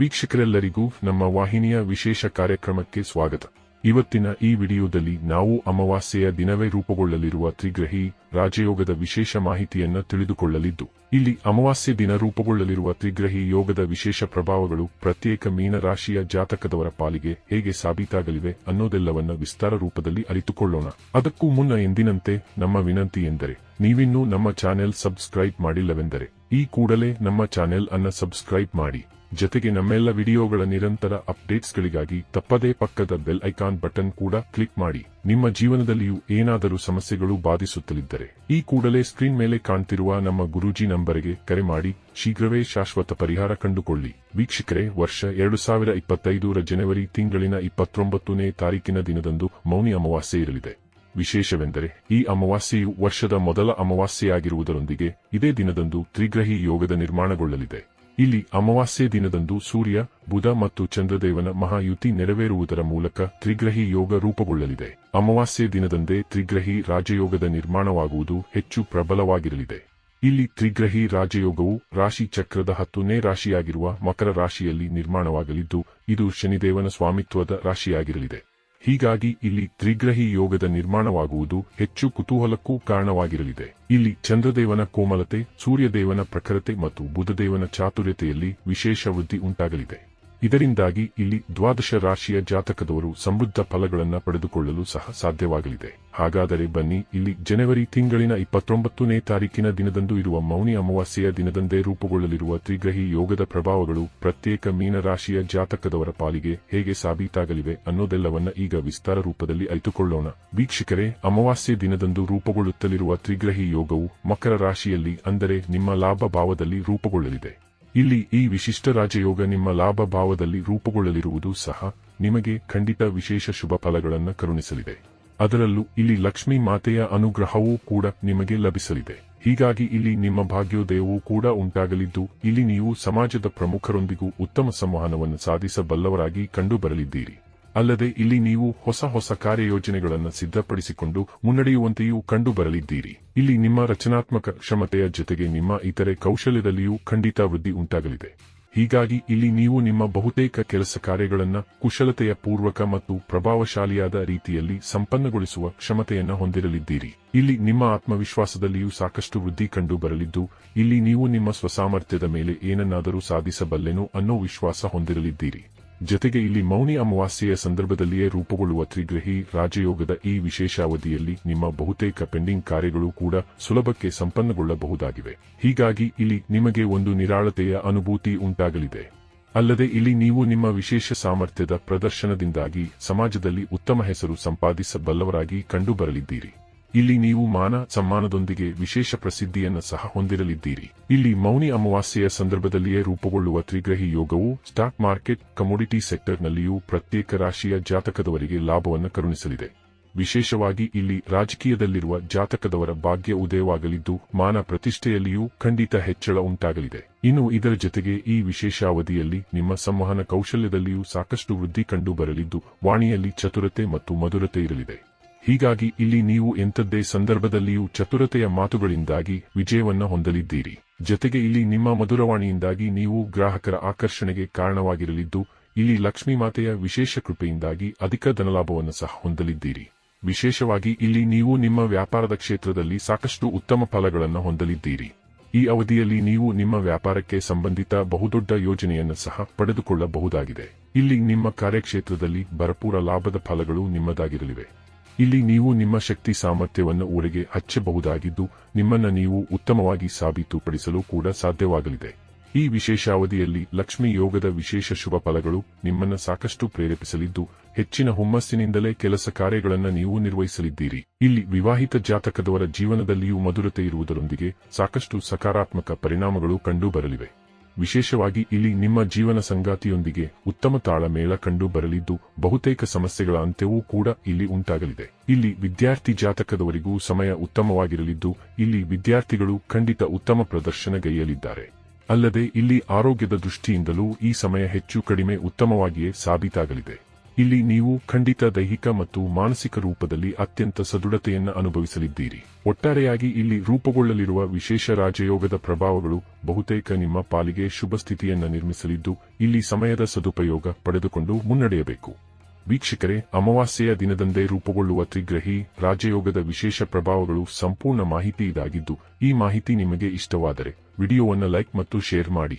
ವೀಕ್ಷಕರೆಲ್ಲರಿಗೂ ನಮ್ಮ ವಾಹಿನಿಯ ವಿಶೇಷ ಕಾರ್ಯಕ್ರಮಕ್ಕೆ ಸ್ವಾಗತ. ಇವತ್ತಿನ ಈ ವಿಡಿಯೋದಲ್ಲಿ ನಾವು ಅಮಾವಾಸ್ಯೆಯ ದಿನವೇ ರೂಪುಗೊಳ್ಳಲಿರುವ ತ್ರಿಗ್ರಹಿ ರಾಜಯೋಗದ ವಿಶೇಷ ಮಾಹಿತಿಯನ್ನ ತಿಳಿದುಕೊಳ್ಳಲಿದ್ದು, ಇಲ್ಲಿ ಅಮಾವಾಸ್ಯೆ ದಿನ ರೂಪುಗೊಳ್ಳಲಿರುವ ತ್ರಿಗ್ರಹಿ ಯೋಗದ ವಿಶೇಷ ಪ್ರಭಾವಗಳು ಪ್ರತ್ಯೇಕ ಮೀನರಾಶಿಯ ಜಾತಕದವರ ಪಾಲಿಗೆ ಹೇಗೆ ಸಾಬೀತಾಗಲಿವೆ ಅನ್ನೋದೆಲ್ಲವನ್ನ ವಿಸ್ತಾರ ರೂಪದಲ್ಲಿ ಅರಿತುಕೊಳ್ಳೋಣ. ಅದಕ್ಕೂ ಮುನ್ನ ಎಂದಿನಂತೆ ನಮ್ಮ ವಿನಂತಿ ಎಂದರೆ, ನೀವಿನ್ನೂ ನಮ್ಮ ಚಾನೆಲ್ ಸಬ್ಸ್ಕ್ರೈಬ್ ಮಾಡಿಲ್ಲವೆಂದರೆ ಈ ಕೂಡಲೇ ನಮ್ಮ ಚಾನೆಲ್ ಅನ್ನ ಸಬ್ಸ್ಕ್ರೈಬ್ ಮಾಡಿ. ಜೊತೆಗೆ ನಮ್ಮೆಲ್ಲ ವಿಡಿಯೋಗಳ ನಿರಂತರ ಅಪ್ಡೇಟ್ಸ್ಗಳಿಗಾಗಿ ತಪ್ಪದೇ ಪಕ್ಕದ ಬೆಲ್ ಐಕಾನ್ ಬಟನ್ ಕೂಡ ಕ್ಲಿಕ್ ಮಾಡಿ. ನಿಮ್ಮ ಜೀವನದಲ್ಲಿಯೂ ಏನಾದರೂ ಸಮಸ್ಯೆಗಳು ಬಾಧಿಸುತ್ತಲಿದ್ದರೆ ಈ ಕೂಡಲೇ ಸ್ಕ್ರೀನ್ ಮೇಲೆ ಕಾಣ್ತಿರುವ ನಮ್ಮ ಗುರೂಜಿ ನಂಬರಿಗೆ ಕರೆ ಮಾಡಿ. ಶೀಘ್ರವೇ ಶಾಶ್ವತ ಪರಿಹಾರ ಕಂಡುಕೊಳ್ಳಿ. ವೀಕ್ಷಕರೇ, ವರ್ಷ ಎರಡು ಸಾವಿರ ಇಪ್ಪತ್ತೈದರ ಜನವರಿ ತಿಂಗಳಿನ ಇಪ್ಪತ್ತೊಂಬತ್ತನೇ ತಾರೀಕಿನ ದಿನದಂದು ಮೌನಿ ಅಮಾವಾಸ್ಯೆ ಇರಲಿದೆ. ವಿಶೇಷವೆಂದರೆ ಈ ಅಮಾವಾಸ್ಯೆಯು ವರ್ಷದ ಮೊದಲ ಅಮಾವಾಸ್ಯೆಯಾಗಿರುವುದರೊಂದಿಗೆ ಇದೇ ದಿನದಂದು ತ್ರಿಗ್ರಹಿ ಯೋಗದ ನಿರ್ಮಾಣಗೊಳ್ಳಲಿದೆ. ಇಲ್ಲಿ ಅಮಾವಾಸ್ಯೆ ದಿನದಂದು ಸೂರ್ಯ, ಬುಧ ಮತ್ತು ಚಂದ್ರದೇವನ ಮಹಾಯುತಿ ನೆರವೇರುವುದರ ಮೂಲಕ ತ್ರಿಗ್ರಹಿ ಯೋಗ ರೂಪುಗೊಳ್ಳಲಿದೆ. ಅಮಾವಾಸ್ಯೆ ದಿನದಂದೇ ತ್ರಿಗ್ರಹಿ ರಾಜಯೋಗದ ನಿರ್ಮಾಣವಾಗುವುದು ಹೆಚ್ಚು ಪ್ರಬಲವಾಗಿರಲಿದೆ. ಇಲ್ಲಿ ತ್ರಿಗ್ರಹಿ ರಾಜಯೋಗವು ರಾಶಿ ಚಕ್ರದ ಹತ್ತನೇ ರಾಶಿಯಾಗಿರುವ ಮಕರ ರಾಶಿಯಲ್ಲಿ ನಿರ್ಮಾಣವಾಗಲಿದ್ದು, ಇದು ಶನಿದೇವನ ಸ್ವಾಮಿತ್ವದ ರಾಶಿಯಾಗಿರಲಿದೆ. ಹೀಗಾಗಿ ಇಲ್ಲಿ ತ್ರಿಗ್ರಹಿ ಯೋಗದ ನಿರ್ಮಾಣವಾಗುವುದು ಹೆಚ್ಚು ಕುತೂಹಲಕ್ಕೂ ಕಾರಣವಾಗಿರಲಿದೆ. ಇಲ್ಲಿ ಚಂದ್ರದೇವನ ಕೋಮಲತೆ, ಸೂರ್ಯದೇವನ ಪ್ರಖರತೆ ಮತ್ತು ಬುಧದೇವನ ಚಾತುರ್ಯತೆಯಲ್ಲಿ ವಿಶೇಷ ವೃದ್ಧಿ ಉಂಟಾಗಲಿದೆ. ಇದರಿಂದಾಗಿ ಇಲ್ಲಿ ದ್ವಾದಶ ರಾಶಿಯ ಜಾತಕದವರು ಸಮೃದ್ಧ ಫಲಗಳನ್ನು ಪಡೆದುಕೊಳ್ಳಲು ಸಹ ಸಾಧ್ಯವಾಗಲಿದೆ. ಹಾಗಾದರೆ ಬನ್ನಿ, ಇಲ್ಲಿ ಜನವರಿ ತಿಂಗಳಿನ ಇಪ್ಪತ್ತೊಂಬತ್ತನೇ ತಾರೀಕಿನ ದಿನದಂದು ಇರುವ ಮೌನಿ ಅಮಾವಾಸ್ಯೆಯ ದಿನದಂದೇ ರೂಪುಗೊಳ್ಳಲಿರುವ ತ್ರಿಗ್ರಹಿ ಯೋಗದ ಪ್ರಭಾವಗಳು ಪ್ರತ್ಯೇಕ ಮೀನರಾಶಿಯ ಜಾತಕದವರ ಪಾಲಿಗೆ ಹೇಗೆ ಸಾಬೀತಾಗಲಿವೆ ಅನ್ನೋದೆಲ್ಲವನ್ನ ಈಗ ವಿಸ್ತಾರ ರೂಪದಲ್ಲಿ ಅರಿತುಕೊಳ್ಳೋಣ. ವೀಕ್ಷಕರೇ, ಅಮಾವಾಸ್ಯೆ ದಿನದಂದು ರೂಪುಗೊಳ್ಳುತ್ತಲಿರುವ ತ್ರಿಗ್ರಹಿ ಯೋಗವು ಮಕರ ರಾಶಿಯಲ್ಲಿ ಅಂದರೆ ನಿಮ್ಮ ಲಾಭ ಭಾವದಲ್ಲಿ ರೂಪುಗೊಳ್ಳಲಿದೆ. ಇಲ್ಲಿ ಈ ವಿಶಿಷ್ಟ ರಾಜಯೋಗ ನಿಮ್ಮ ಲಾಭ ಭಾವದಲ್ಲಿ ರೂಪುಗೊಳ್ಳಲಿರುವುದು ಸಹ ನಿಮಗೆ ಖಂಡಿತ ವಿಶೇಷ ಶುಭ ಫಲಗಳನ್ನು ಕರುಣಿಸಲಿದೆ. ಅದರಲ್ಲೂ ಇಲ್ಲಿ ಲಕ್ಷ್ಮೀ ಮಾತೆಯ ಅನುಗ್ರಹವೂ ಕೂಡ ನಿಮಗೆ ಲಭಿಸಲಿದೆ. ಹೀಗಾಗಿ ಇಲ್ಲಿ ನಿಮ್ಮ ಭಾಗ್ಯೋದಯವೂ ಕೂಡ ಉಂಟಾಗಲಿದ್ದು, ಇಲ್ಲಿ ನೀವು ಸಮಾಜದ ಪ್ರಮುಖರೊಂದಿಗೂ ಉತ್ತಮ ಸಂವಹನವನ್ನು ಸಾಧಿಸಬಲ್ಲವರಾಗಿ ಕಂಡುಬರಲಿದ್ದೀರಿ. ಅಲ್ಲದೆ ಇಲ್ಲಿ ನೀವು ಹೊಸ ಹೊಸ ಕಾರ್ಯಯೋಜನೆಗಳನ್ನು ಸಿದ್ಧಪಡಿಸಿಕೊಂಡು ಮುನ್ನಡೆಯುವಂತೆಯೂ ಕಂಡುಬರಲಿದ್ದೀರಿ. ಇಲ್ಲಿ ನಿಮ್ಮ ರಚನಾತ್ಮಕ ಕ್ಷಮತೆಯ ಜೊತೆಗೆ ನಿಮ್ಮ ಇತರೆ ಕೌಶಲ್ಯದಲ್ಲಿಯೂ ಖಂಡಿತ ವೃದ್ಧಿ ಉಂಟಾಗಲಿದೆ. ಹೀಗಾಗಿ ಇಲ್ಲಿ ನೀವು ನಿಮ್ಮ ಬಹುತೇಕ ಕೆಲಸ ಕಾರ್ಯಗಳನ್ನು ಕುಶಲತೆಯ ಪೂರ್ವಕ ಮತ್ತು ಪ್ರಭಾವಶಾಲಿಯಾದ ರೀತಿಯಲ್ಲಿ ಸಂಪನ್ನಗೊಳಿಸುವ ಕ್ಷಮತೆಯನ್ನು ಹೊಂದಿರಲಿದ್ದೀರಿ. ಇಲ್ಲಿ ನಿಮ್ಮ ಆತ್ಮವಿಶ್ವಾಸದಲ್ಲಿಯೂ ಸಾಕಷ್ಟು ವೃದ್ಧಿ ಕಂಡು ಬರಲಿದ್ದು ಇಲ್ಲಿ ನೀವು ನಿಮ್ಮ ಸ್ವಸಾಮರ್ಥ್ಯದ ಮೇಲೆ ಏನನ್ನಾದರೂ ಸಾಧಿಸಬಲ್ಲೆನು ಅನ್ನೋ ವಿಶ್ವಾಸ ಹೊಂದಿರಲಿದ್ದೀರಿ. ಜೊತೆಗೆ ಇಲ್ಲಿ ಮೌನಿ ಅಮಾವಾಸ್ಯೆಯ ಸಂದರ್ಭದಲ್ಲಿಯೇ ರೂಪುಗೊಳ್ಳುವ ತ್ರಿಗ್ರಹಿ ರಾಜಯೋಗದ ಈ ವಿಶೇಷ ಅವಧಿಯಲ್ಲಿ ನಿಮ್ಮ ಬಹುತೇಕ ಪೆಂಡಿಂಗ್ ಕಾರ್ಯಗಳು ಕೂಡ ಸುಲಭಕ್ಕೆ ಸಂಪನ್ನಗೊಳ್ಳಬಹುದಾಗಿವೆ. ಹೀಗಾಗಿ ಇಲ್ಲಿ ನಿಮಗೆ ಒಂದು ನಿರಾಳತೆಯ ಅನುಭೂತಿ ಉಂಟಾಗಲಿದೆ. ಅಲ್ಲದೆ ಇಲ್ಲಿ ನೀವು ನಿಮ್ಮ ವಿಶೇಷ ಸಾಮರ್ಥ್ಯದ ಪ್ರದರ್ಶನದಿಂದಾಗಿ ಸಮಾಜದಲ್ಲಿ ಉತ್ತಮ ಹೆಸರು ಸಂಪಾದಿಸಬಲ್ಲವರಾಗಿ ಕಂಡುಬರಲಿದ್ದೀರಿ. ಇಲ್ಲಿ ನೀವು ಮಾನ ಸಮ್ಮಾನದೊಂದಿಗೆ ವಿಶೇಷ ಪ್ರಸಿದ್ಧಿಯನ್ನು ಸಹ ಹೊಂದಿರಲಿದ್ದೀರಿ. ಇಲ್ಲಿ ಮೌನಿ ಅಮಾವಾಸ್ಯೆಯ ಸಂದರ್ಭದಲ್ಲಿಯೇ ರೂಪುಗೊಳ್ಳುವ ತ್ರಿಗ್ರಹಿ ಯೋಗವು ಸ್ಟಾಕ್ ಮಾರ್ಕೆಟ್, ಕಮೋಡಿಟಿ ಸೆಕ್ಟರ್ನಲ್ಲಿಯೂ ಪ್ರತ್ಯೇಕ ರಾಶಿಯ ಜಾತಕದವರಿಗೆ ಲಾಭವನ್ನು ಕರುಣಿಸಲಿದೆ. ವಿಶೇಷವಾಗಿ ಇಲ್ಲಿ ರಾಜಕೀಯದಲ್ಲಿರುವ ಜಾತಕದವರ ಭಾಗ್ಯ ಉದಯವಾಗಲಿದ್ದು, ಮಾನ ಪ್ರತಿಷ್ಠೆಯಲ್ಲಿಯೂ ಖಂಡಿತ ಹೆಚ್ಚಳ ಉಂಟಾಗಲಿದೆ. ಇನ್ನು ಇದರ ಜೊತೆಗೆ ಈ ವಿಶೇಷ ಅವಧಿಯಲ್ಲಿ ನಿಮ್ಮ ಸಂವಹನ ಕೌಶಲ್ಯದಲ್ಲಿಯೂ ಸಾಕಷ್ಟು ವೃದ್ಧಿ ಕಂಡು ಬರಲಿದ್ದು ವಾಣಿಯಲ್ಲಿ ಚತುರತೆ ಮತ್ತು ಮಧುರತೆ ಇರಲಿದೆ. ಹೀಗಾಗಿ ಇಲ್ಲಿ ನೀವು ಎಂಥದ್ದೇ ಸಂದರ್ಭದಲ್ಲಿಯೂ ಚತುರತೆಯ ಮಾತುಗಳಿಂದಾಗಿ ವಿಜಯವನ್ನ ಹೊಂದಲಿದ್ದೀರಿ. ಜೊತೆಗೆ ಇಲ್ಲಿ ನಿಮ್ಮ ಮಧುರವಾಣಿಯಿಂದಾಗಿ ನೀವು ಗ್ರಾಹಕರ ಆಕರ್ಷಣೆಗೆ ಕಾರಣವಾಗಿರಲಿದ್ದು, ಇಲ್ಲಿ ಲಕ್ಷ್ಮೀ ಮಾತೆಯ ವಿಶೇಷ ಕೃಪೆಯಿಂದಾಗಿ ಅಧಿಕ ಧನಲಾಭವನ್ನು ಸಹ ಹೊಂದಲಿದ್ದೀರಿ. ವಿಶೇಷವಾಗಿ ಇಲ್ಲಿ ನೀವು ನಿಮ್ಮ ವ್ಯಾಪಾರದ ಕ್ಷೇತ್ರದಲ್ಲಿ ಸಾಕಷ್ಟು ಉತ್ತಮ ಫಲಗಳನ್ನು ಹೊಂದಲಿದ್ದೀರಿ. ಈ ಅವಧಿಯಲ್ಲಿ ನೀವು ನಿಮ್ಮ ವ್ಯಾಪಾರಕ್ಕೆ ಸಂಬಂಧಿತ ಬಹುದೊಡ್ಡ ಯೋಜನೆಯನ್ನು ಸಹ ಪಡೆದುಕೊಳ್ಳಬಹುದಾಗಿದೆ. ಇಲ್ಲಿ ನಿಮ್ಮ ಕಾರ್ಯಕ್ಷೇತ್ರದಲ್ಲಿ ಭರಪೂರ ಲಾಭದ ಫಲಗಳು ನಿಮ್ಮದಾಗಿರಲಿವೆ. ಇಲ್ಲಿ ನೀವು ನಿಮ್ಮ ಶಕ್ತಿ ಸಾಮರ್ಥ್ಯವನ್ನು ಊರಿಗೆ ಹಚ್ಚಬಹುದಾಗಿದ್ದು, ನಿಮ್ಮನ್ನ ನೀವು ಉತ್ತಮವಾಗಿ ಸಾಬೀತುಪಡಿಸಲು ಕೂಡ ಸಾಧ್ಯವಾಗಲಿದೆ. ಈ ವಿಶೇಷಾವಧಿಯಲ್ಲಿ ಲಕ್ಷ್ಮೀ ಯೋಗದ ವಿಶೇಷ ಶುಭ ಫಲಗಳು ನಿಮ್ಮನ್ನ ಸಾಕಷ್ಟು ಪ್ರೇರೇಪಿಸಲಿದ್ದು, ಹೆಚ್ಚಿನ ಹುಮ್ಮಸ್ಸಿನಿಂದಲೇ ಕೆಲಸ ಕಾರ್ಯಗಳನ್ನು ನೀವು ನಿರ್ವಹಿಸಲಿದ್ದೀರಿ. ಇಲ್ಲಿ ವಿವಾಹಿತ ಜಾತಕದವರ ಜೀವನದಲ್ಲಿಯೂ ಮಧುರತೆ ಇರುವುದರೊಂದಿಗೆ ಸಾಕಷ್ಟು ಸಕಾರಾತ್ಮಕ ಪರಿಣಾಮಗಳು ಕಂಡುಬರಲಿವೆ. ವಿಶೇಷವಾಗಿ ಇಲ್ಲಿ ನಿಮ್ಮ ಜೀವನ ಸಂಗಾತಿಯೊಂದಿಗೆ ಉತ್ತಮ ತಾಳಮೇಳ ಕಂಡು ಬರಲಿದ್ದು, ಬಹುತೇಕ ಸಮಸ್ಯೆಗಳ ಅಂತ್ಯವೂ ಕೂಡ ಇಲ್ಲಿ ಉಂಟಾಗಲಿದೆ. ಇಲ್ಲಿ ವಿದ್ಯಾರ್ಥಿ ಜಾತಕದವರಿಗೂ ಸಮಯ ಉತ್ತಮವಾಗಿರಲಿದ್ದು, ಇಲ್ಲಿ ವಿದ್ಯಾರ್ಥಿಗಳು ಖಂಡಿತ ಉತ್ತಮ ಪ್ರದರ್ಶನಗೈಯಲಿದ್ದಾರೆ. ಅಲ್ಲದೆ ಇಲ್ಲಿ ಆರೋಗ್ಯದ ದೃಷ್ಟಿಯಿಂದಲೂ ಈ ಸಮಯ ಹೆಚ್ಚು ಕಡಿಮೆ ಉತ್ತಮವಾಗಿಯೇ ಸಾಬೀತಾಗಲಿದೆ. ಇಲ್ಲಿ ನೀವು ಖಂಡಿತ ದೈಹಿಕ ಮತ್ತು ಮಾನಸಿಕ ರೂಪದಲ್ಲಿ ಅತ್ಯಂತ ಸದೃಢತೆಯನ್ನು ಅನುಭವಿಸಲಿದ್ದೀರಿ. ಒಟ್ಟಾರೆಯಾಗಿ ಇಲ್ಲಿ ರೂಪುಗೊಳ್ಳಲಿರುವ ವಿಶೇಷ ರಾಜಯೋಗದ ಪ್ರಭಾವಗಳು ಬಹುತೇಕ ನಿಮ್ಮ ಪಾಲಿಗೆ ಶುಭ ಸ್ಥಿತಿಯನ್ನ ನಿರ್ಮಿಸಲಿದ್ದು, ಇಲ್ಲಿ ಸಮಯದ ಸದುಪಯೋಗ ಪಡೆದುಕೊಂಡು ಮುನ್ನಡೆಯಬೇಕು. ವೀಕ್ಷಕರೇ, ಅಮಾವಾಸ್ಯೆಯ ದಿನದಂದೇ ರೂಪುಗೊಳ್ಳುವ ತ್ರಿಗ್ರಹಿ ರಾಜಯೋಗದ ವಿಶೇಷ ಪ್ರಭಾವಗಳು ಸಂಪೂರ್ಣ ಮಾಹಿತಿ ಇದಾಗಿದ್ದು, ಈ ಮಾಹಿತಿ ನಿಮಗೆ ಇಷ್ಟವಾದರೆ ವಿಡಿಯೋವನ್ನು ಲೈಕ್ ಮತ್ತು ಶೇರ್ ಮಾಡಿ.